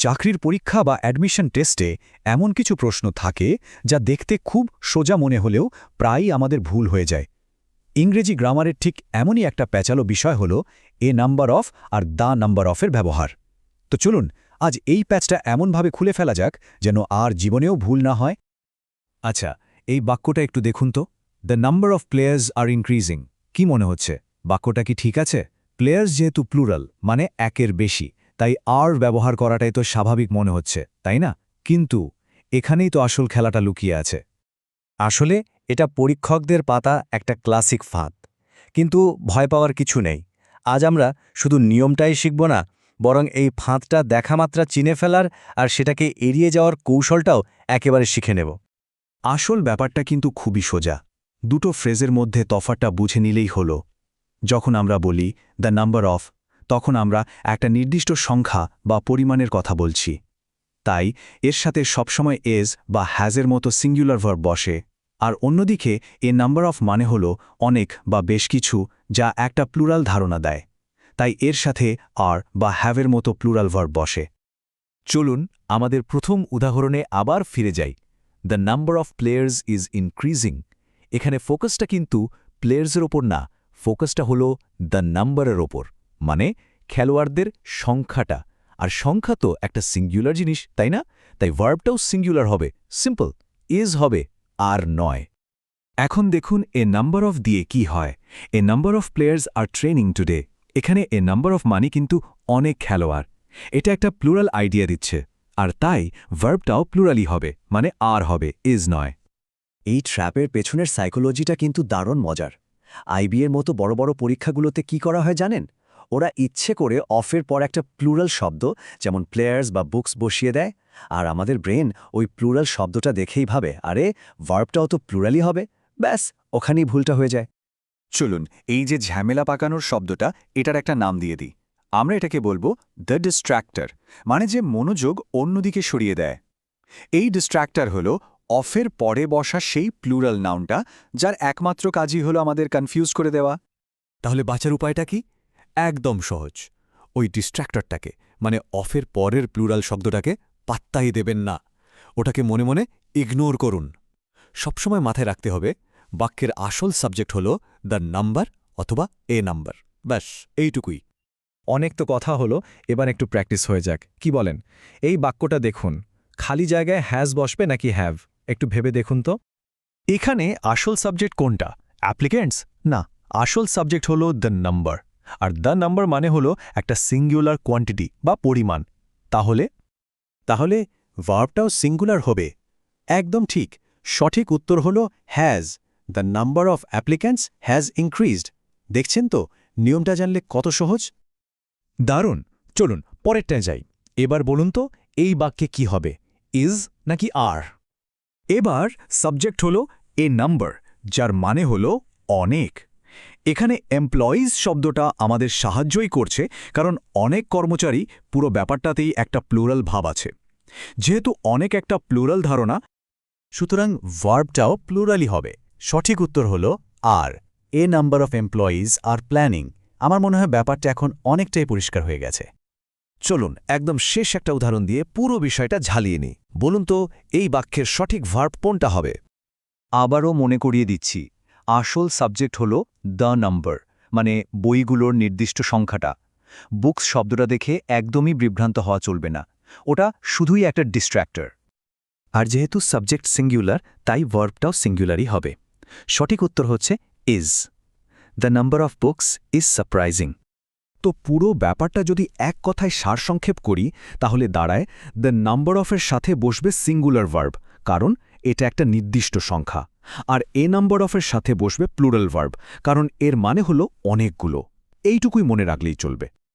চাকরির পরীক্ষা বা অ্যাডমিশন টেস্টে এমন কিছু প্রশ্ন থাকে যা দেখতে খুব সোজা মনে হলেও প্রায়ই আমাদের ভুল হয়ে যায়। ইংরেজি গ্রামারের ঠিক এমনই একটা প্যাচালো বিষয় হল এ নাম্বার অফ আর দা নাম্বার অফের ব্যবহার। তো চলুন, আজ এই প্যাচটা এমনভাবে খুলে ফেলা যাক যেন আর জীবনেও ভুল না হয়। আচ্ছা এই বাক্যটা একটু দেখুন তো। The number of players are increasing কি মনে হচ্ছে? বাক্যটা কি ঠিক আছে? প্লেয়ার্স যেহেতু প্লুরাল মানে একের বেশি। তাই আর ব্যবহার করাটাই তো স্বাভাবিক মনে হচ্ছে, তাই না? কিন্তু এখানেই তো আসল খেলাটা লুকিয়ে আছে। আসলে এটা পরীক্ষকদের পাতা একটা ক্লাসিক ফাঁদ। কিন্তু ভয় পাওয়ার কিছু নেই। আজ আমরা শুধু নিয়মটাই শিখব না, বরং এই ফাঁদটা দেখামাত্রা চিনে ফেলার আর সেটাকে এড়িয়ে যাওয়ার কৌশলটাও একেবারে শিখে নেব। আসল ব্যাপারটা কিন্তু খুবই সোজা। দুটো ফ্রেজের মধ্যে তফাতটা বুঝে নিলেই হল। যখন আমরা বলি দ্য নাম্বার অফ তখন আমরা একটা নির্দিষ্ট সংখ্যা বা পরিমাণের কথা বলছি। তাই, এর সাথে সবসময় এজ বা হ্যাজের মতো সিঙ্গুলার ভার্ব বসে। আর অন্যদিকে, এ নাম্বার অফ মানে হল অনেক বা বেশ কিছু যা একটা প্লুরাল ধারণা দেয়। তাই এর সাথে আর বা হ্যাভের মতো প্লুরাল ভার্ব বসে। চলুন, আমাদের প্রথম উদাহরণে আবার ফিরে যাই। The number of players is increasing এখানে ফোকাসটা কিন্তু প্লেয়ার্সের ওপর না ফোকাসটা হল দ্য নাম্বারের ওপর। মানে খেলোয়াড়দের সংখ্যাটা। আর সংখ্যা তো একটা সিঙ্গুলার জিনিস, তাই না? তাই ভার্বটাও সিঙ্গুলার হবে সিম্পল ইজ হবে আর নয়। এখন দেখুন এ নাম্বার অফ দিয়ে কি হয়। A number of players are training today এখানে এ নাম্বার অফ মানি কিন্তু অনেক খেলোয়াড়। এটা একটা প্লুরাল আইডিয়া দিচ্ছে। আর তাই ভার্বটাও প্লুরালই হবে মানে আর হবে ইজ নয়। এই ট্র্যাপের পেছনের সাইকোলজিটা কিন্তু দারুণ মজার। আইবিএর মতো বড় বড় পরীক্ষাগুলোতে কি করা হয় জানেন? ওরা ইচ্ছে করে অফের পর একটা প্লুরাল শব্দ যেমন প্লেয়ার্স বা বুকস বসিয়ে দেয়। আর আমাদের ব্রেন ওই প্লুরাল শব্দটা দেখেই ভাবে আরে ভার্বটাও তো প্লুরালই হবে। ব্যাস ওখানেই ভুলটা হয়ে যায়। চলুন এই যে ঝামেলা পাকানোর শব্দটা এটার একটা নাম দিয়ে দিই। আমরা এটাকে বলব দ্য ডিস্ট্র্যাক্টর মানে যে মনোযোগ অন্যদিকে সরিয়ে দেয়। এই ডিস্ট্র্যাক্টর হল অফের পরে বসা সেই প্লুরাল নাউনটা যার একমাত্র কাজই হলো আমাদের কনফিউজ করে দেওয়া। তাহলে বাঁচার উপায়টা কি? একদম সহজ। ওই ডিস্ট্র্যাক্টরটাকে মানে অফের পরের প্লুরাল শব্দটাকে পাত্তাই দেবেন না। ওটাকে মনে মনে ইগনোর করুন। সবসময় মাথায় রাখতে হবে, বাক্যের আসল সাবজেক্ট হল দ্য নাম্বার অথবা এ নাম্বার ব্যাস, এইটুকুই। অনেক তো কথা হলো, এবার একটু প্র্যাকটিস হয়ে যাক। কি বলেন? এই বাক্যটা দেখুন, খালি জায়গায় হ্যাজ বসবে নাকি হ্যাভ একটু ভেবে দেখুন তো। এখানে আসল সাবজেক্ট কোনটা? অ্যাপ্লিকেন্টস না, আসল সাবজেক্ট হলো দ্য নাম্বার আর দ্য নাম্বার মানে হলো একটা সিঙ্গুলার কোয়ান্টিটি বা পরিমাণ। তাহলে? তাহলে ভার্বটাও সিঙ্গুলার হবে। একদম ঠিক। সঠিক উত্তর হল has the number of applicants has increased দেখছেন তো? নিয়মটা জানলে কত সহজ? দারুণ। চলুন, পরেরটায় যাই। এবার বলুন তো, এই বাক্যে কি হবে? ইজ নাকি আর এবার সাবজেক্ট হল এ নাম্বার যার মানে হল অনেক। এখানে এমপ্লয়িজ শব্দটা আমাদের সাহায্যই করছে, কারণ অনেক কর্মচারী পুরো ব্যাপারটাতেই একটা প্লুরাল ভাব আছে। যেহেতু অনেক একটা প্লুরাল ধারণা, সুতরাং ভার্বটাও প্লুরালি হবে। সঠিক উত্তর হল are a number of employees are planning আমার মনে হয় ব্যাপারটা এখন অনেকটাই পরিষ্কার হয়ে গেছে। চলুন একদম শেষ একটা উদাহরণ দিয়ে পুরো বিষয়টা ঝালিয়ে নিই। বলুন তো, এই বাক্যের সঠিক ভার্ব কোনটা হবে? আবারও মনে করিয়ে দিচ্ছি। আসল সাবজেক্ট হল দ্য নাম্বার মানে বইগুলোর নির্দিষ্ট সংখ্যাটা। বুকস শব্দটা দেখে একদমই বিভ্রান্ত হওয়া চলবে না। ওটা শুধুই একটা ডিস্ট্র্যাক্টর আর যেহেতু সাবজেক্ট সিঙ্গুলার, তাই ভার্বটাও সিঙ্গুলারই হবে। সঠিক উত্তর হচ্ছে is the number of books is surprising তো পুরো ব্যাপারটা যদি এক কথায় সারসংক্ষেপ করি, তাহলে দাঁড়ায় দ্য নাম্বার অফের সাথে বসবে সিঙ্গুলার ভার্ব কারণ এটা একটা নির্দিষ্ট সংখ্যা। আর এ নাম্বার অফের সাথে বসবে প্লুরাল ভার্ব কারণ এর মানে হলো অনেকগুলো। এইটুকুই মনে রাখলেই চলবে।